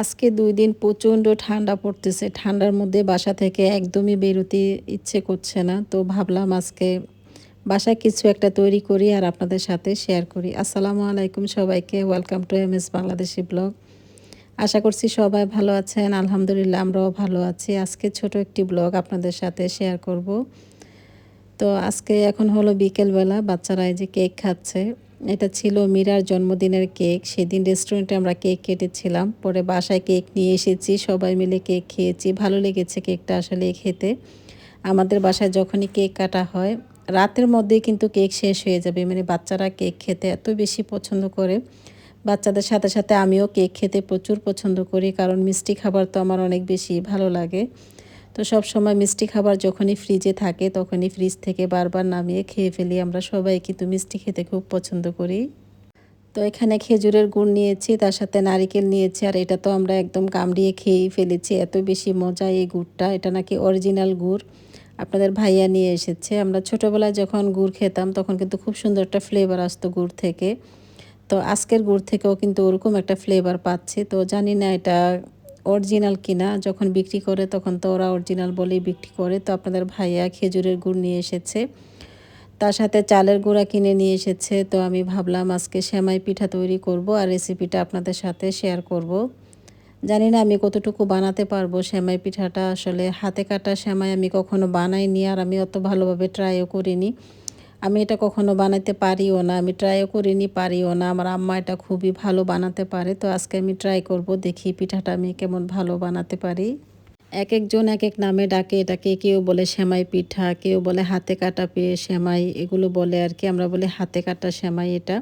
আজকে দুই দিন প্রচণ্ড ঠান্ডা পড়তেছে। ঠান্ডার মধ্যে বাসা থেকে একদমই বেরোতে ইচ্ছে করছে না। তো ভাবলাম আজকে বাসায় কিছু একটা তৈরি করি আর আপনাদের সাথে শেয়ার করি। আসসালামু আলাইকুম সবাইকে। Welcome to M S Bangladeshi blog আশা করছি সবাই ভালো আছেন। আলহামদুলিল্লাহ, আমরাও ভালো আছি। আজকে ছোট একটি ব্লগ আপনাদের সাথে শেয়ার করব। তো আজকে এখন হলো বিকেলবেলা। বাচ্চারা এই যে কেক খাচ্ছে। এটা ছিল মীরার জন্মদিনের কেক। সেদিন রেস্টুরেন্টে আমরা কেক কেটেছিলাম। পরে বাসায় কেক নিয়ে এসেছি। সবাই মিলে কেক খেয়েছি। ভালো লেগেছে কেকটা আসলে খেতে। আমাদের বাসায় যখনই কেক কাটা হয়, রাতের মধ্যেই কিন্তু কেক শেষ হয়ে যাবে। মানে বাচ্চারা কেক খেতে এত বেশি পছন্দ করে। বাচ্চাদের সাথে সাথে আমিও কেক খেতে প্রচুর পছন্দ করি। কারণ মিষ্টি খাবার তো আমার অনেক বেশি ভালো লাগে। তো সব সময় মিষ্টি খাবার যখনই ফ্রিজে থাকে, তখনই ফ্রিজ থেকে বারবার নামিয়ে খেয়ে ফেলি। আমরা সবাই কিন্তু মিষ্টি খেতে খুব পছন্দ করি। তো এখানে খেজুরের গুড় নিয়েছি, তার সাথে নারিকেল নিয়েছি, আর এটা তো আমরা একদম কামড়িয়ে খেয়েই ফেলেছি। এত বেশি মজা এই গুড়টা। এটা নাকি অরিজিনাল গুড়। আপনাদের ভাইয়া নিয়ে এসেছে। আমরা ছোটোবেলায় যখন গুড় খেতাম, তখন কিন্তু খুব সুন্দর একটা ফ্লেভার আসতো গুড় থেকে। তো আজকের গুড় থেকেও কিন্তু ওরকম একটা ফ্লেভার পাচ্ছি। তো জানি না এটা অরিজিনাল কিনা, যখন বিক্রি করে তখন তো ওরা অরিজিনাল বলেই বিক্রি করে। তো আপনাদের ভাইয়া খেজুরের গুড় নিয়ে এসেছে, তার সাথে চালের গুঁড়া কিনে নিয়ে এসেছে। তো আমি ভাবলাম আজকে সেমাই পিঠা তৈরি করব আর রেসিপিটা আপনাদের সাথে শেয়ার করব। জানি না আমি কতটুকু বানাতে পারব সেমাই পিঠাটা। আসলে হাতে কাটা সেমাই আমি কখনো বানাইনি আর আমি অত ভালোভাবে ট্রাইও করিনি। আমি এটা কখনো বানাতে পারিও না, আমি ট্রাইও করিনি, পারিও না। আমার আম্মা এটা খুবই ভালো বানাতে পারে, তো আজকে আমি ট্রাই করব, দেখি পিঠাটা আমি কেমন ভালো বানাতে পারি। এক একজন এক এক নামে ডাকে, এটাকে কেউ বলে সেমাই পিঠা, কেউ বলে হাতে কাটা পেয়ে সেমাই, এগুলো বলে আর কি, আমরা বলি হাতে কাটা সেমাই এটা।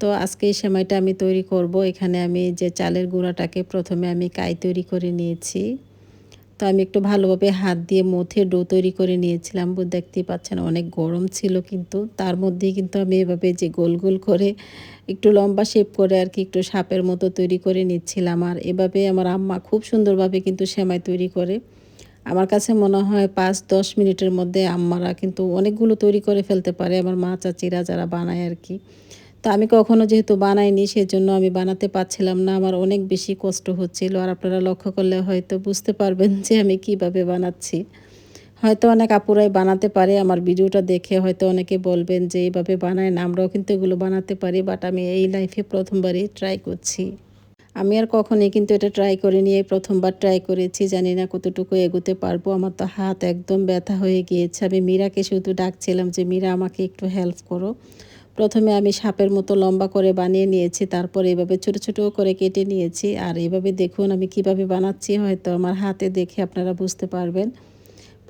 তো আজকে এই সেমাইটা আমি তৈরি করব, এখানে আমি যে চালের গুঁড়াটাকে প্রথমে আমি কাই তৈরি করে নিয়েছি। তো আমি একটু ভালোভাবে হাত দিয়ে মথে ডো তৈরি করে নিয়েছিলাম। দেখতেই পাচ্ছেন অনেক গরম ছিল কিন্তু তার মধ্যেই কিন্তু আমি এভাবে যে গোল গোল করে একটু লম্বা শেপ করে আর কি একটু সাপের মতো তৈরি করে নিচ্ছিলাম। আর এভাবে আমার আম্মা খুব সুন্দরভাবে কিন্তু সেমাই তৈরি করে। আমার কাছে মনে হয় পাঁচ, দশ মিনিটের মধ্যে আম্মারা কিন্তু অনেকগুলো তৈরি করে ফেলতে পারে। আমার মা, চাচিরা যারা বানায় আর কি। তো আমি কখনো যেহেতু বানাইনি, সেজন্য আমি বানাতে পারছিলাম না। আমার অনেক বেশি কষ্ট হচ্ছিল আর আপনারা লক্ষ্য করলে হয়তো বুঝতে পারবেন যে আমি কীভাবে বানাচ্ছি। হয়তো অনেক আপুরাই বানাতে পারে, আমার ভিডিওটা দেখে হয়তো অনেকে বলবেন যে এইভাবে বানায় না, আমরাও কিন্তু এগুলো বানাতে পারি বাট আমি এই লাইফে প্রথমবারই ট্রাই করছি। আমি আর কখনই কিন্তু এটা ট্রাই করিনি, এই প্রথমবার ট্রাই করেছি, জানি না কতটুকু এগোতে পারব। আমার তো হাত একদম ব্যথা হয়ে গিয়েছে, আমি মীরাকে শুধু ডাকছিলাম যে, মীরা, আমাকে একটু হেল্প করো। প্রথমে আমি সাপের মতো লম্বা করে বানিয়ে নিয়েছি, তারপর এভাবে ছোট ছোট করে কেটে নিয়েছি। আর এভাবে দেখুন আমি কীভাবে বানাচ্ছি, হয়তো আমার হাতে দেখে আপনারা বুঝতে পারবেন।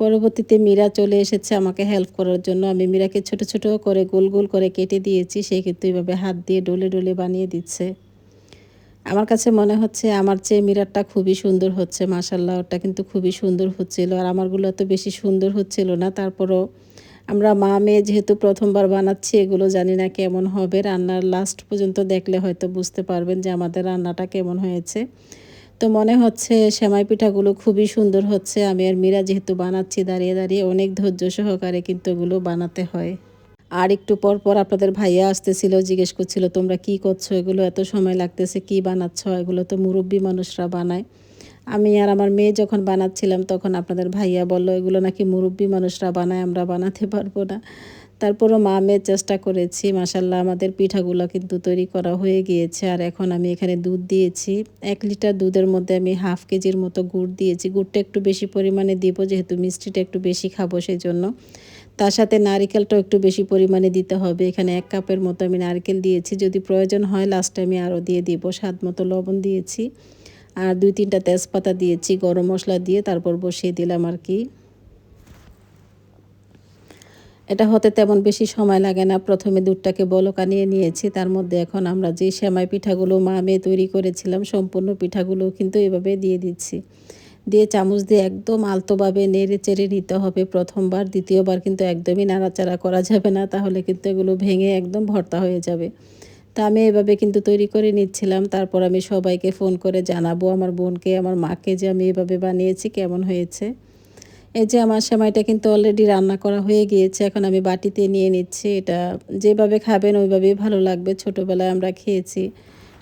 পরবর্তীতে মীরা চলে এসেছে আমাকে হেল্প করার জন্য। আমি মীরাকে ছোট ছোট করে গোল গোল করে কেটে দিয়েছি, সে কিন্তু এভাবে হাত দিয়ে ডলে ডলে বানিয়ে দিচ্ছে। আমার কাছে মনে হচ্ছে আমার চেয়ে মিরারটা খুবই সুন্দর হচ্ছে মাসাল্লাহ ওটা কিন্তু খুবই সুন্দর হচ্ছিল। আর আমারগুলো তো বেশি সুন্দর হচ্ছিল না, তারপরও আমরা মা মেয়ে যেহেতু প্রথমবার বানাচ্ছি, এগুলো জানি না কেমন হবে। রান্নার লাস্ট পর্যন্ত দেখলে হয়তো বুঝতে পারবেন যে আমাদের রান্নাটা কেমন হয়েছে। তো মনে হচ্ছে সেমাই পিঠাগুলো খুবই সুন্দর হচ্ছে। আমি আর মীরা যেহেতু বানাচ্ছি, দাঁড়িয়ে দাঁড়িয়ে অনেক ধৈর্য সহকারে কিন্তু এগুলো বানাতে হয়। আর একটু পর পর আপনাদের ভাইয়া আসতেছিল, জিজ্ঞেস করছিল, তোমরা কি করছ? এগুলো এত সময় লাগতেছে, কি বানাচ্ছ? এগুলো তো মুরব্বী মানুষরা বানায়। আমি আর আমার মেয়ে যখন বানাচ্ছিলাম, তখন আপনাদের ভাইয়া বলল, এগুলো নাকি মুরব্বী মানুষরা বানায়, আমরা বানাতে পারব না। তারপরও মা মেয়ের চেষ্টা করেছি মাসাল্লাহ আমাদের পিঠাগুলো কিন্তু তৈরি করা হয়ে গিয়েছে। আর এখন আমি এখানে দুধ দিয়েছি। এক লিটার দুধের মধ্যে আমি হাফ কেজির মতো গুড় দিয়েছি। গুড়টা একটু বেশি পরিমাণে দিব, যেহেতু মিষ্টিটা একটু বেশি খাব সেই জন্য তার সাথে নারিকেলটাও একটু বেশি পরিমাণে দিতে হবে। এখানে এক কাপের মতো আমি নারকেল দিয়েছি। যদি প্রয়োজন হয় লাস্টে আমি আরও দিয়ে দিব। স্বাদ মতো লবণ দিয়েছি। আর দুই তিনটা তেজপাতা দিয়েছি, গরম মশলা দিয়ে তারপর বসিয়ে দিলাম আর কি। এটা হতে তেমন বেশি সময় লাগে না। প্রথমে দুধটাকে বলকা নিয়ে নিয়েছি, তার মধ্যে এখন আমরা যে সেমাই পিঠাগুলো মা মেয়ে তৈরি করেছিলাম, সম্পূর্ণ পিঠাগুলো কিন্তু এভাবে দিয়ে দিচ্ছি। দিয়ে চামচ দিয়ে একদম আলতোভাবে নেড়ে চেড়ে নিতে হবে প্রথমবার, দ্বিতীয়বার কিন্তু একদমই নাড়াচাড়া করা যাবে না, তাহলে কিন্তু এগুলো ভেঙে একদম ভর্তা হয়ে যাবে। তা আমি এভাবে কিন্তু তৈরি করে নিচ্ছিলাম। তারপর আমি সবাইকে ফোন করে জানাব আমার বোনকে, আমার মাকে যে আমি এভাবে বানিয়েছি, কেমন হয়েছে। এই যে আমার সেমাইটা কিন্তু অলরেডি রান্না করা হয়ে গিয়েছে, এখন আমি বাটিতে নিয়ে নিচ্ছি। এটা যেভাবে খাবেন ওইভাবেই ভালো লাগবে। ছোটোবেলায় আমরা খেয়েছি,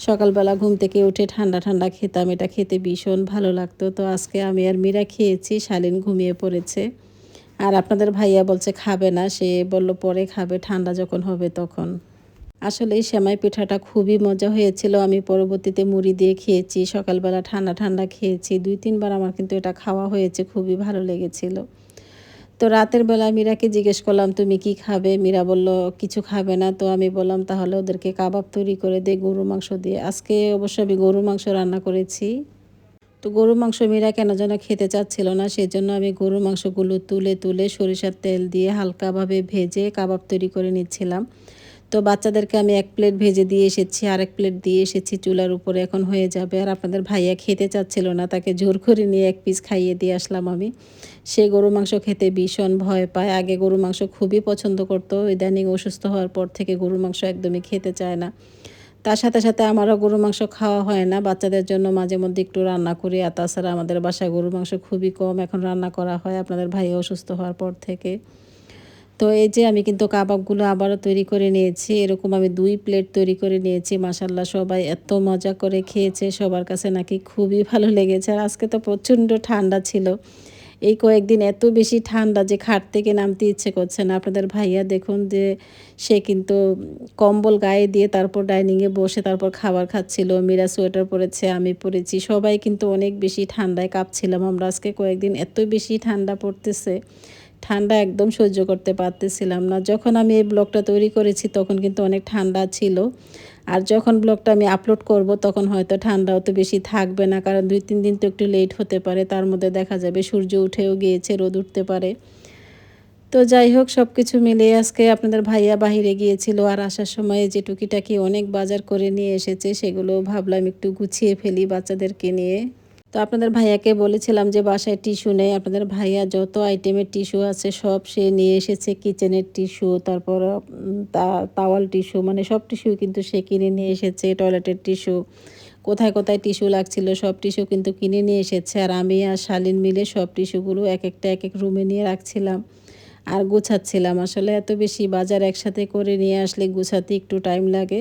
সকালবেলা ঘুম থেকে উঠে ঠান্ডা ঠান্ডা খেতাম, এটা খেতে ভীষণ ভালো লাগতো। তো আজকে আমি আর মীরা খেয়েছি, শালীন ঘুমিয়ে পড়েছে। আর আপনাদের ভাইয়া বলছে খাবে না, সে বলল পরে খাবে, ঠান্ডা যখন হবে তখন। আসলে এই সেমাই পিঠাটা খুবই মজা হয়েছিল। আমি পরবর্তীতে মুড়ি দিয়ে খেয়েছি, সকালবেলা ঠান্ডা ঠান্ডা খেয়েছি। দুই, তিনবার আমার কিন্তু এটা খাওয়া হয়েছে, খুবই ভালো লেগেছিল। তো রাতের বেলা মীরাকে জিজ্ঞেস করলাম, তুমি কি খাবে? মীরা বলল, কিছু খাবে না। তো আমি বললাম, তাহলে ওদেরকে কাবাব তৈরি করে দে গরু মাংস দিয়ে। আজকে অবশ্য আমি গরু মাংস রান্না করেছি। তো গরু মাংস মীরা কেন যেন খেতে চাচ্ছিল না, সেজন্য আমি গরু মাংসগুলো তুলে তুলে সরিষার তেল দিয়ে হালকাভাবে ভেজে কাবাব তৈরি করে নিচ্ছিলাম। তো বাচ্চাদেরকে আমি এক প্লেট ভেজে দিয়ে এসেছি আর এক প্লেট দিয়ে এসেছি, চুলার উপরে এখন হয়ে যাবে। আর আপনাদের ভাইয়া খেতে চাচ্ছিল না, তাকে জোর করে নিয়ে এক পিস খাইয়ে দিয়ে আসলাম আমি। সে গরু মাংস খেতে ভীষণ ভয় পায়। আগে গরু মাংস খুবই পছন্দ করতো ইদানিং অসুস্থ হওয়ার পর থেকে গরু মাংস একদমই খেতে চায় না। তার সাথে সাথে আমারও গরু মাংস খাওয়া হয় না, বাচ্চাদের জন্য মাঝে মধ্যে একটু রান্না করি। আর তাছাড়া আমাদের বাসায় গরু মাংস খুবই কম এখন রান্না করা হয়, আপনাদের ভাই অসুস্থ হওয়ার পর থেকে। তো এই যে আমি কিন্তু কাবাবগুলো আবারও তৈরি করে নিয়েছি, এরকম আমি দুই প্লেট তৈরি করে নিয়েছি। মাসাল্লাহ সবাই এত মজা করে খেয়েছে, সবার কাছে নাকি খুবই ভালো লেগেছে। আর আজকে তো প্রচণ্ড ঠান্ডা ছিল। এই কয়েকদিন এত বেশি ঠান্ডা যে খাট থেকে নামতে ইচ্ছে করছে না। আপনাদের ভাইয়া দেখুন যে, সে কিন্তু কম্বল গায়ে দিয়ে তারপর ডাইনিংয়ে বসে তারপর খাবার খাচ্ছিল, মীরা সোয়েটার পরেছে, আমি পরেছি। সবাই কিন্তু অনেক বেশি ঠান্ডায় কাঁপছিলাম। আমরা আজকে কয়েকদিন এত বেশি ঠান্ডা পড়তেছে। ঠান্ডা একদম সহ্য করতে পারতেছিলাম না। যখন আমি এই ব্লগটা তৈরি করেছি, তখন কিন্তু অনেক ঠান্ডা ছিল। আর যখন ব্লগটা আমি আপলোড করব, তখন হয়তো ঠান্ডা অত বেশি থাকবে না, কারণ দুই তিন দিন তো একটু লেট হতে পারে। তার মধ্যে দেখা যাবে সূর্য উঠেও গিয়েছে, রোদ উঠতে পারে। তো যাই হোক সব কিছু মিলে আজকে আপনাদের ভাইয়া বাহিরে গিয়েছিল আর আসার সময় যে টুকিটাকি অনেক বাজার করে নিয়ে এসেছে, সেগুলো ভাবলাম একটু গুছিয়ে ফেলি বাচ্চাদেরকে নিয়ে। তো আপনাদের ভাইয়াকে বলেছিলাম যে বাসায় টিস্যু নেই। আপনাদের ভাইয়া যত আইটেমের টিস্যু আছে সব সে নিয়ে এসেছে, কিচেনের টিস্যু, তারপর তাওয়াল টিস্যু মানে সব টিস্যু কিন্তু সে কিনে নিয়ে এসেছে, টয়লেটের টিস্যু। কোথায় কোথায় টিস্যু লাগছিল সব টিস্যু কিন্তু কিনে নিয়ে এসেছে। আর আমি আর শালিন মিলে সব টিস্যুগুলো এক একটা, এক এক রুমে নিয়ে রাখছিলাম আর গুছাচ্ছিলাম। আসলে এত বেশি বাজার একসাথে করে নিয়ে আসলে গুছাতে একটু টাইম লাগে।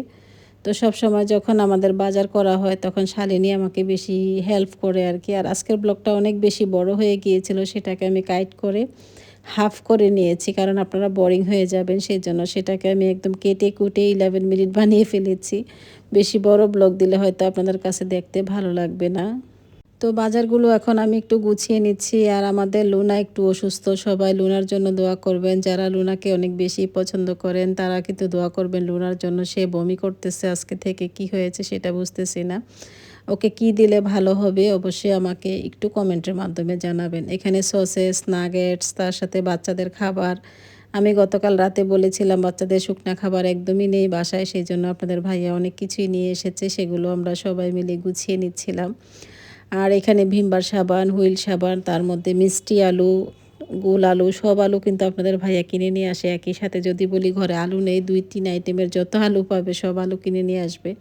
তো সব সময় যখন আমাদের বাজার করা হয়, তখন শালিনী আমাকে বেশি হেল্প করে আর কি আর আজকের ব্লগটা অনেক বেশি বড় হয়ে গিয়েছিল, সেটাকে আমি কাইট করে হাফ করে নিয়েছি, কারণ আপনারা বোরিং হয়ে যাবেন সেই জন্য সেটাকে আমি একদম কেটে কুটে ইলেভেন মিনিট বানিয়ে ফেলেছি। বেশি বড় ব্লগ দিলে হয়তো আপনাদের কাছে দেখতে ভালো লাগবে না। তো বাজারগুলো এখন আমি একটু গুছিয়ে নিচ্ছি আর আমাদের লুনা একটু অসুস্থ। সবাই লুনার জন্য দোয়া করবেন। যারা লুনাকে অনেক বেশি পছন্দ করেন, তারা কিন্তু দোয়া করবেন লুনার জন্য সে বমি করতেছে, আজকে থেকে কি হয়েছে সেটা বুঝতেছি না। ওকে কি দিলে ভালো হবে অবশ্যই আমাকে একটু কমেন্টের মাধ্যমে জানাবেন। এখানে সসেস, নাগেটস, তার সাথে বাচ্চাদের খাবার। আমি গতকাল রাতে বলেছিলাম, বাচ্চাদের শুকনা খাবার একদমই নেই বাসায়, সেই জন্য আপনাদের ভাইয়া অনেক কিছুই নিয়ে এসেছে, সেগুলো আমরা সবাই মিলে গুছিয়ে নিচ্ছিলাম। আর এখানে ভিমবার সাবান, হুইল সাবান, তার মধ্যে মিষ্টি আলু, গোল আলু, সব আলু কিন্তু আপনাদের ভাইয়া কিনে নিয়ে আসে একই সাথে। যদি বলি ঘরে আলু নেই, দুই তিন আইটেমের যত আলু পাবে সব আলু কিনে নিয়ে আসবে।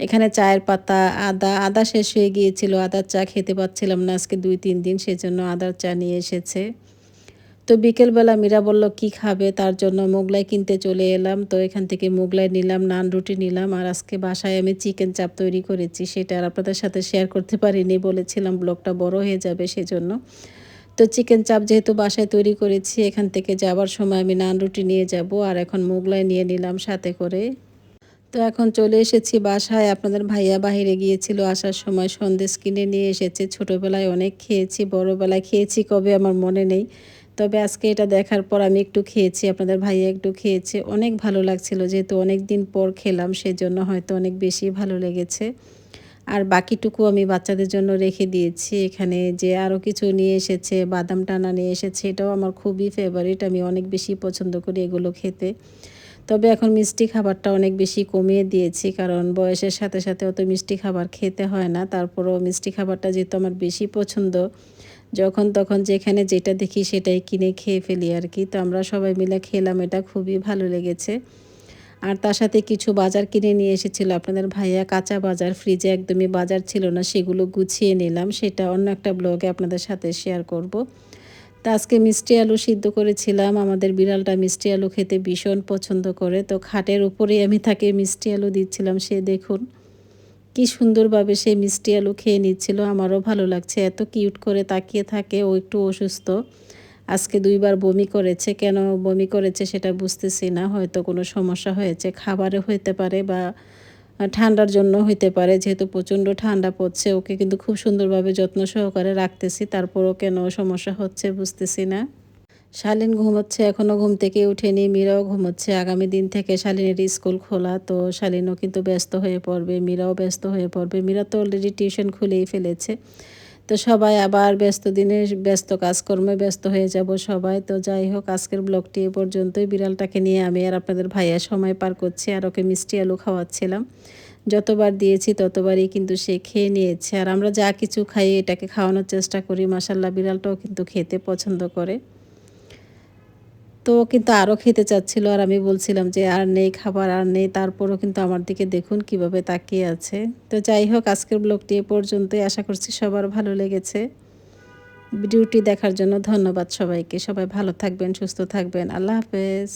এখানে চায়ের পাতা, আদা আদা শেষ হয়ে গিয়েছিল, আদার চা খেতে পাচ্ছিলাম না আজকে দুই তিন দিন, সেজন্য আদার চা নিয়ে এসেছে। তো বিকেলবেলা মীরা বলল, কি খাবে? তার জন্য মোগলাই কিনতে চলে এলাম। তো এখান থেকে মোগলাই নিলাম, নান রুটি নিলাম আর আজকে বাসায় আমি চিকেন চাপ তৈরি করেছি। সেটা আর আপনাদের সাথে শেয়ার করতে পারিনি, বলেছিলাম ব্লগটা বড় হয়ে যাবে সেজন্য। তো চিকেন চাপ যেহেতু বাসায় তৈরি করেছি, এখান থেকে যাবার সময় আমি নান রুটি নিয়ে যাব আর এখন মোগলাই নিয়ে নিলাম সাথে করে। তো এখন চলে এসেছি বাসায়। আপনাদের ভাইয়া বাহিরে গিয়েছিল আসার সময় সন্দেশ কিনে নিয়ে এসেছে। ছোটোবেলায় অনেক খেয়েছি, বড়োবেলায় খেয়েছি, কবে আমার মনে নেই। তবে আজকে এটা দেখার পর আমি একটু খেয়েছি, আপনাদের ভাইয়া একটু খেয়েছে। অনেক ভালো লাগছিল যেহেতু অনেক দিন পর খেলাম, সেজন্য হয়তো অনেক বেশি ভালো লেগেছে। আর বাকিটুকু আমি বাচ্চাদের জন্য রেখে দিয়েছি। এখানে যে আরও কিছু নিয়ে এসেছে, বাদাম টানা নিয়ে এসেছে, এটাও আমার খুবই ফেভারিট আমি অনেক বেশি পছন্দ করি এগুলো খেতে। তবে এখন মিষ্টি খাবারটা অনেক বেশি কমিয়ে দিয়েছি, কারণ বয়সের সাথে সাথে অত মিষ্টি খাবার খেতে হয় না। তারপরও মিষ্টি খাবারটা যেহেতু আমার বেশি পছন্দ যখন তখন যেখানে যেটা দেখি সেটাই কিনে খেয়ে ফেলি আর কি। তো আমরা সবাই মিলে খেলাম, এটা খুবই ভালো লেগেছে। আর তার সাথে কিছু বাজার কিনে নিয়ে এসেছিল। আপনাদের ভাইয়া কাঁচা বাজার ফ্রিজে একদমই বাজার ছিল না, সেগুলো গুছিয়ে নিলাম। সেটা অন্য একটা ব্লগে আপনাদের সাথে শেয়ার করব। তা আজকে মিষ্টি আলু সিদ্ধ করেছিলাম। আমাদের বিড়ালটা মিষ্টি আলু খেতে ভীষণ পছন্দ করে। তো খাটের উপরেই আমি তাকে মিষ্টি আলু দিচ্ছিলাম, সে দেখুন। কি সুন্দরভাবে সে মিষ্টি আলু খেয়ে নিচ্ছিল, আমারও ভালো লাগছে। এত কিউট করে তাকিয়ে থাকে, ও একটু অসুস্থ। আজকে দুইবার বমি করেছে, কেন বমি করেছে সেটা বুঝতেছি না, হয়তো কোনো সমস্যা হয়েছে। খাবারে হইতে পারে বা ঠান্ডার জন্য হইতে পারে, যেহেতু প্রচণ্ড ঠান্ডা পড়ছে, ওকে কিন্তু খুব সুন্দরভাবে যত্ন সহকারে রাখতেছি, তারপরও কেন সমস্যা হচ্ছে বুঝতেছি না। শালীন ঘুমোচ্ছে এখনও ঘুম থেকে উঠেনি, মীরাও ঘুমোচ্ছে। আগামী দিন থেকে শালিনের স্কুল খোলা, তো শালীনও কিন্তু ব্যস্ত হয়ে পড়বে, মীরাও ব্যস্ত হয়ে পড়বে। মীরা তো অলরেডি টিউশন খুলেই ফেলেছে। তো সবাই আবার ব্যস্ত দিনে ব্যস্ত কাজকর্মে ব্যস্ত হয়ে যাব সবাই। তো যাই হোক, আজকের ব্লগটি এ পর্যন্তই। বিড়ালটাকে নিয়ে আমি আর আপনাদের ভাইয়া সময় পার করছি, আর ওকে মিষ্টি আলু খাওয়াচ্ছিলাম। যতবার দিয়েছি ততবারই কিন্তু সে খেয়ে নিয়েছে। আর আমরা যা কিছু খাই এটাকে খাওয়ানোর চেষ্টা করি। মাসাল্লাহ বিড়ালটাও কিন্তু খেতে পছন্দ করে। তো কিন্তু আরও খেতে চাচ্ছিল আর আমি বলছিলাম যে আর নেই খাবার, আর নেই। তারপরও কিন্তু আমার দিকে দেখুন কীভাবে তাকিয়ে আছে। তো যাই হোক, আজকের ব্লগটি এ পর্যন্তই। আশা করছি সবার ভালো লেগেছে। ভিডিওটি দেখার জন্য ধন্যবাদ সবাইকে। সবাই ভালো থাকবেন, সুস্থ থাকবেন। আল্লাহ হাফেজ।